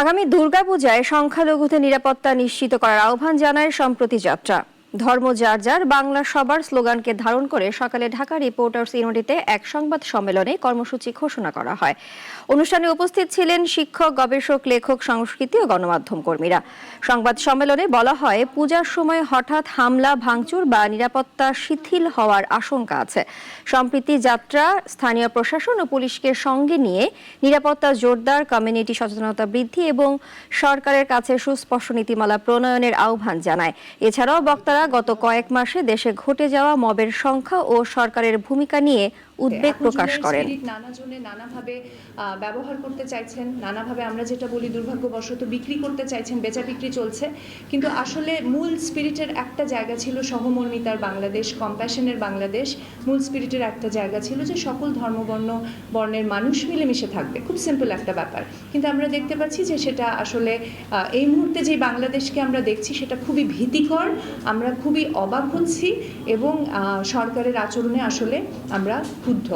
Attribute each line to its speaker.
Speaker 1: আগামী দুর্গাপূজায় সংখ্যালঘুতে নিরাপত্তা নিশ্চিত করার আহ্বান জানায় সম্প্রতি যাত্রা। ধর্ম যার যার, বাংলা সবার স্লোগানকে ধারণ করে সকালে ঢাকা রিপোর্টার্স ইউনিটিতে এক সংবাদ সম্মেলনে কর্মসূচি ঘোষণা করা হয়। অনুষ্ঠানে উপস্থিত ছিলেন শিক্ষক, গবেষক, লেখক, সংস্কৃতি ও গণমাধ্যম কর্মীরা। সংবাদ সম্মেলনে বলা হয়, পূজার সময় হঠাৎ হামলা, ভাঙচুর বা নিরাপত্তা শিথিল হওয়ার আশঙ্কা আছে। সম্প্রীতি যাত্রা, স্থানীয় প্রশাসন ও পুলিশকে সঙ্গে নিয়ে নিরাপত্তা জোরদার, কমিউনিটি সচেতনতা বৃদ্ধি এবং সরকারের কাছে সুস্পষ্ট নীতিমালা প্রণয়নের আহ্বান জানায়। এছাড়াও বক্তারা গত কয়েক মাসে দেশে ঘটে যাওয়া মবের সংখ্যা ও সরকারের ভূমিকা নিয়ে উদ্বেগ প্রকাশ করেন।
Speaker 2: স্পিরিট নানা জনে নানাভাবে ব্যবহার করতে চাইছেন। নানাভাবে আমরা যেটা বলি দুর্ভাগ্যবশত বিক্রি করতে চাইছেন বেচা বিক্রি চলছে। কিন্তু আসলে মূল স্পিরিটের একটা জায়গা ছিল সহমর্মিতার বাংলাদেশ কম্প্যাশনের বাংলাদেশ। মূল স্পিরিটের একটা জায়গা ছিল যে সকল ধর্মবর্ণ বর্ণের মানুষ মিলেমিশে থাকবে। খুব সিম্পল একটা ব্যাপার। কিন্তু আমরা দেখতে পাচ্ছি যে সেটা আসলে এই মুহূর্তে যে বাংলাদেশকে আমরা দেখছি সেটা খুবই ভীতিকর। আমরা খুবই অবাক হচ্ছি এবং সরকারের আচরণে আসলে আমরা ক্ষুব্ধ।